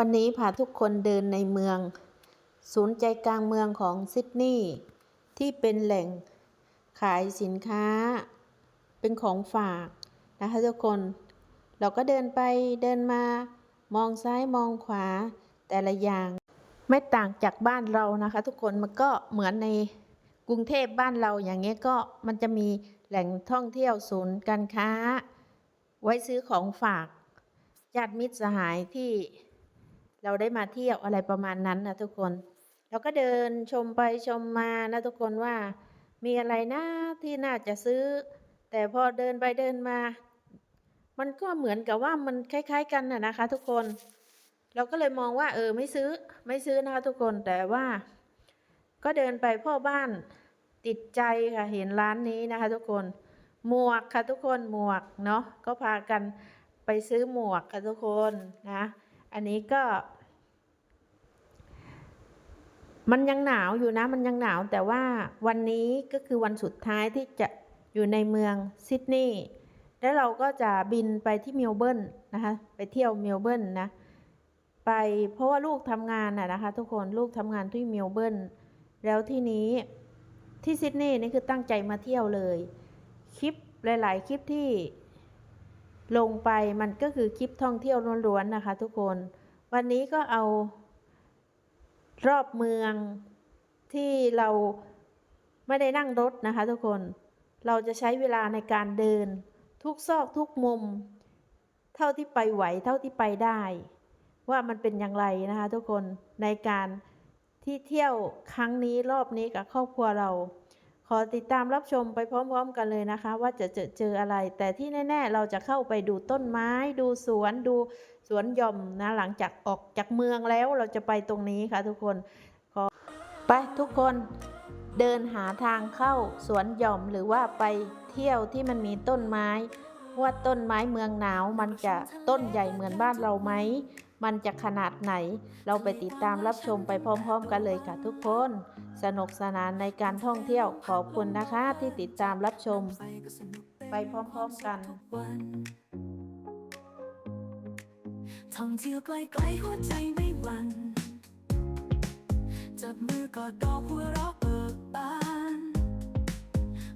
วันนี้พาทุกคนเดินในเมือง ศูนย์ใจกลางเมืองของซิดนีย์ที่เป็นแหล่งขายสินค้า เป็นของฝากนะคะทุกคน เราก็เดินไปเดินมามองซ้ายมองขวาแต่ละอย่างไม่ต่างจากบ้านเรานะคะ ทุกคนมันก็เหมือนในกรุงเทพบ้านเราอย่างเงี้ยก็มันจะมีแหล่งท่องเที่ยวศูนย์การค้า ไว้ซื้อของฝากญาติมิตรสหายที่ เราได้มาเที่ยวอะไรประมาณนั้นนะทุกคนเราก็เดินชมไปชมมานะทุกคนว่า มีอะไรนะที่น่าจะซื้อ แต่พอเดินไปเดินมา มันก็เหมือนกับว่ามันคล้าย ๆ กันนะนะคะ ทุกคน เราก็เลยมองว่า เออไม่ซื้อไม่ซื้อนะคะทุกคนแต่ว่า ก็เดินไปพ่อบ้านติดใจค่ะเห็นร้านนี้นะคะ ทุกคน หมวกค่ะทุกคนหมวกเนาะก็พากันไปซื้อหมวกค่ะทุกคนนะ อันนี้ก็ มันยังหนาวอยู่นะ มันยังหนาวแต่ว่าวันนี้ก็คือวันสุดท้ายที่จะอยู่ในเมืองซิดนีย์แล้วเราก็จะบินไปที่เมลเบิร์นนะคะ ไปเที่ยวเมลเบิร์นนะ ไปเพราะว่าลูกทำงานนะนะคะ ทุกคนลูกทำงานที่เมลเบิร์นแล้วที่นี้ที่ซิดนีย์นี่คือตั้งใจมาเที่ยวเลย คลิปหลาย ๆ คลิปที่ลงไปมันก็คือคลิปท่องเที่ยวล้วนๆนะคะ ทุกคน วันนี้ก็เอา รอบเมืองที่เราไม่ได้นั่งรถนะคะทุกคน เราจะใช้เวลาในการเดิน ทุกซอกทุกมุม เท่าที่ไปไหวเท่าที่ไปได้ ว่ามันเป็นอย่างไรนะคะทุกคนในการที่เที่ยวครั้งนี้รอบนี้กับครอบครัวเรา ขอติดตามรับชมไปพร้อม ๆ กันเลยนะคะ ว่าจะเจอเจออะไร แต่ที่แน่ ๆ เราจะเข้าไปดูต้นไม้ ดูสวนดูสวนหย่อมนะหลังจากออกจากเมืองแล้วเราจะไปตรงนี้ค่ะทุกคนขอไปทุกคนเดินหาทางเข้าสวนหย่อมหรือว่าไปเที่ยวที่มันมีต้นไม้ว่าต้นไม้เมืองหนาวมันจะต้นใหญ่เหมือนบ้านเราไหม มันจะขนาดไหน เราไปติดตามรับชมไปพร้อม ๆ กันเลยค่ะทุกคน สนุกสนานในการท่องเที่ยวขอบคุณนะคะที่ติดตามรับชม ไปพร้อมๆกันท่องเที่ยวไกลๆหัวใจไม่หวั่นจับมือกอดดอกหัวเราะเบิกบาน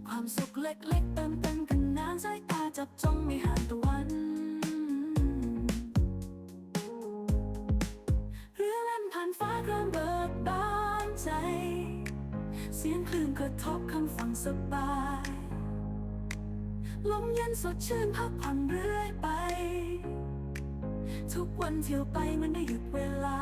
ความสุขเล็กๆเติมเต็มกันนานสายตาจับจ้องไม่ห่างตะวัน อเล่นผ่านฟ้าเริ่มเบิกบานใจ เสียงคลื่นกระทบคำฝั่งสบาย ลมเย็นสดชื่นพักผ่อนเรื่อยไป ทุกวันเที่ยวไปมันได้หยุดเวลา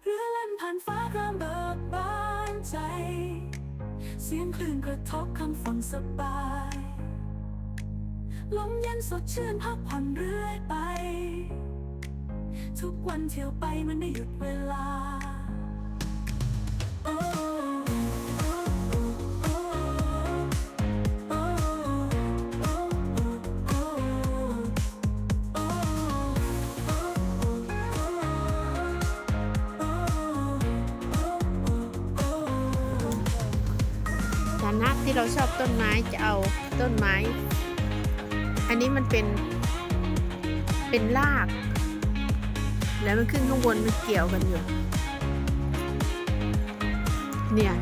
เรือเล่นผ่านฟ้าเริ่มเบิกบานใจ เสียงคลื่นกระทบคำฝั่งสบาย ลมเย็นสดชื่นพักผ่อนเรื่อยไป ทุกวันเที่ยวไปมันได้หยุดเวลา ที่เราชอบต้นไม้จะเอาต้นไม้ อันนี้มันเป็นเป็นราก แล้วมันขึ้นข้างบนมันเกี่ยวกันอยู่ เนี่ย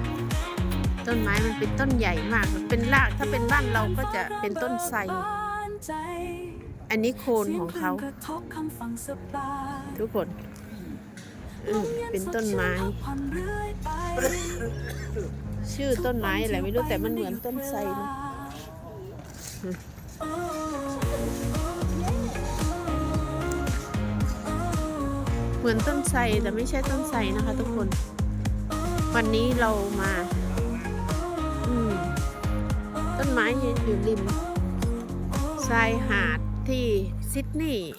ต้นไม้มันเป็นต้นใหญ่มากเป็นรากถ้าเป็นบ้านเราก็จะเป็นต้นไทรอันนี้โคนของเขา ทุกคนเออเป็นต้นไม้ ชื่อต้นไม้อะไรไม่รู้แต่มันเหมือนต้นไทรนะเหมือนต้นไทรแต่ไม่ใช่ต้นไทรนะคะทุกคน วันนี้เรามา อืมต้นไม้อยู่ริมชายหาดที่ซิดนีย์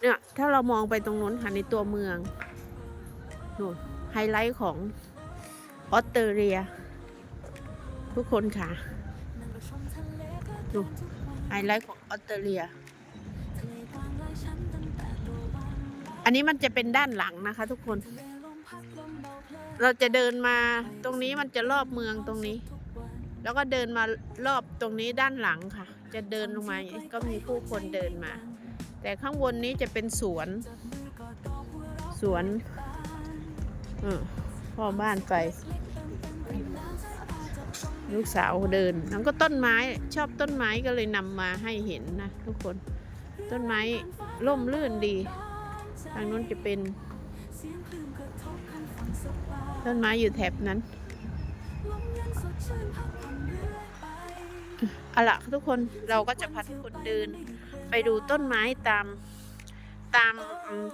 เนี่ยถ้าเรามองไปตรงนู้นค่ะในตัวเมืองนู่นไฮไลท์ของ ออสเตรเลีย ทุกคนค่ะดูไฮไลท์ของออสเตรเลีย อันนี้มันจะเป็นด้านหลังนะคะ ทุกคน เราจะเดินมาตรงนี้มันจะรอบเมืองตรงนี้ แล้วก็เดินมารอบตรงนี้ด้านหลังค่ะ จะเดินลงมาอย่างนี้ก็มีผู้คนเดินมา แต่ข้างบนนี้จะเป็นสวน สวนเออ พ่อบ้านไป ลูกสาวเดินแล้วก็ต้นไม้ชอบต้นไม้ก็เลยนำมาให้เห็นนะทุกคน ต้นไม้ร่มรื่นดี ทางนู้นจะเป็นต้นไม้อยู่แถบนั้นเอาละทุกคนเราก็จะพาทุกคนเดิน ไปดูต้นไม้ตามตาม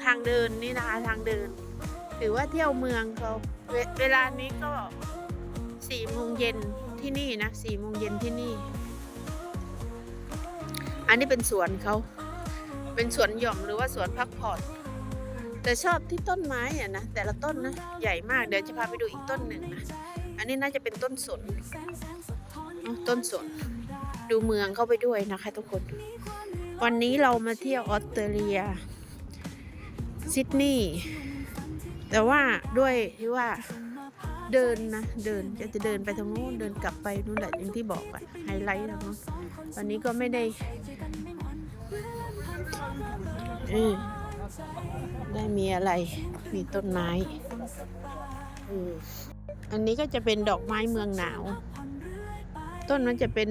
ทางเดินนี่นะคะทางเดิน ถือว่าเที่ยวเมืองเขาเวเวลานี้ก็สี่โมงเย็นที่นี่นะสี่โมงเย็นที่นี่ อันนี้เป็นสวนเขาเป็นสวนหย่อมหรือว่าสวนพักผ่อนแต่ชอบที่ต้นไม้อะนะแต่ละต้นนะใหญ่มากเดี๋ยวจะพาไปดูอีกต้นหนึ่งนะอันนี้น่าจะเป็นต้นสนต้นสน ดูเมืองเข้าไปด้วยนะคะ ทุกคน วันนี้เรามาเที่ยวออสเตรเลียซิดนีย์ แต่ว่าด้วยที่ว่าเดินนะ เดินจะจะเดินไปทางโน้นเดินกลับไปนู่นแหละอย่างที่บอกอะไฮไลท์ทางโน้นวันนี้ก็ไม่ได้เออได้มีอะไรมีต้นไม้อืมอันนี้ก็จะเป็นดอกไม้เมืองหนาว ต้นมันจะเป็น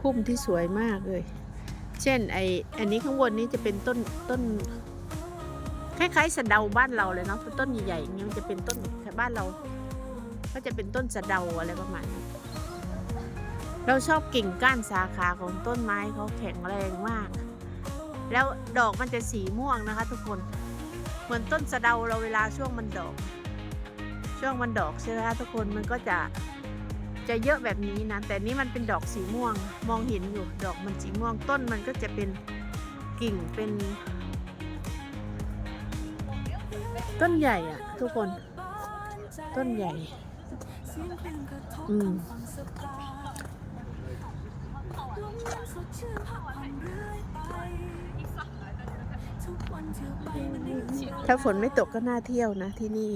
พุ่มที่สวยมากเลย เช่นไออันนี้ข้างบนนี้จะเป็นต้นต้น คล้ายๆสะเดาบ้านเราเลยเนาะต้นใหญ่ๆอย่างเงี้ยมันจะเป็นต้นบ้านเรา ก็จะเป็นต้นสะเดาอะไรประมาณนี้เราชอบกิ่งก้านสาขาของต้นไม้เขาแข็งแรงมาก แล้วดอกมันจะสีม่วงนะคะ ทุกคนเหมือนต้นสะเดาเราเวลาช่วงมันดอก ช่วงมันดอกใช่ไหมคะทุกคนมันก็จะจะเยอะแบบนี้นะ แต่นี่มันเป็นดอกสีม่วง มองเห็นอยู่ดอกมันสีม่วงต้นมันก็จะเป็นกิ่งเป็น ต้นใหญ่อะทุกคน ต้นใหญ่ อืมถ้าฝนไม่ตกก็น่าเที่ยวนะที่นี่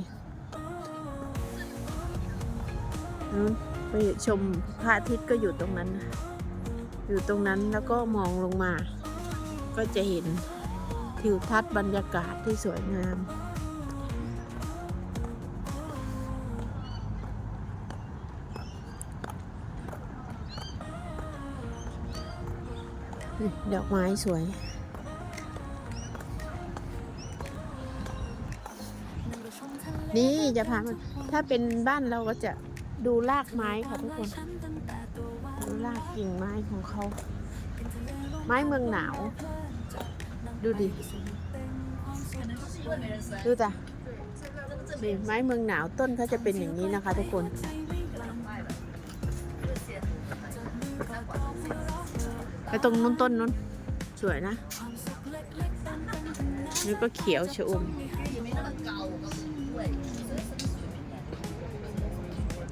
นู้นไปชมพระอาทิตย์ก็อยู่ตรงนั้น อยู่ตรงนั้นแล้วก็มองลงมา ก็จะเห็นทิวทัศน์บรรยากาศที่สวยงาม ดอกไม้สวย นี่จะพามาถ้าเป็นบ้านเราก็จะดูรากไม้ค่ะทุกคน ดูรากกิ่งไม้ของเขา ไม้เมืองหนาว ดูดิ ดูจ้ะไม้เมืองหนาวต้นเขาจะเป็นอย่างนี้นะคะทุกคน ไปตรงนู้นต้นนู้นสวยนะนี่ก็เขียวชะอม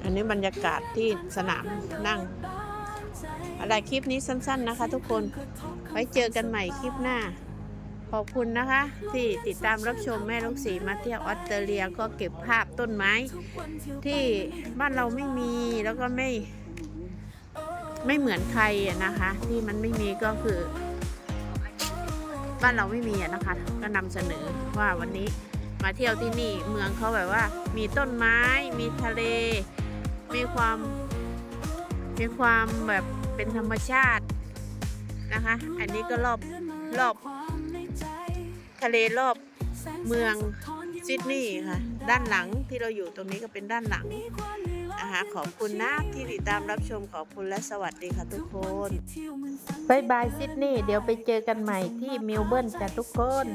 อันนี้บรรยากาศที่สนามนั่งอะไรคลิปนี้สั้น ๆนะคะ ทุกคน ไว้เจอกันใหม่คลิปหน้า ขอบคุณนะคะ ที่ติดตามรับชมแม่ลูกสีมาเที่ยวออสเตรเลียก็เก็บภาพต้นไม้ ที่บ้านเราไม่มีแล้วก็ไม่ ไม่เหมือนใครนะคะ ที่มันไม่มีก็คือ บ้านเราไม่มีนะคะ ก็นำเสนอว่าวันนี้มาเที่ยวที่นี่เมืองเขาแบบว่า มีต้นไม้ มีทะเล มีความ มีความแบบเป็นธรรมชาตินะคะ อันนี้ก็รอบรอบ ทะเลรอบเมืองซิดนีย์ค่ะ ด้านหลังที่เราอยู่ตรงนี้ก็เป็นด้านหลัง นะคะ ขอบคุณนะที่ติดตามรับชมขอบคุณและสวัสดีค่ะทุกคนบายบายซิดนีย์เดี๋ยวไปเจอกันใหม่ที่เมลเบิร์นจ้ะทุกคน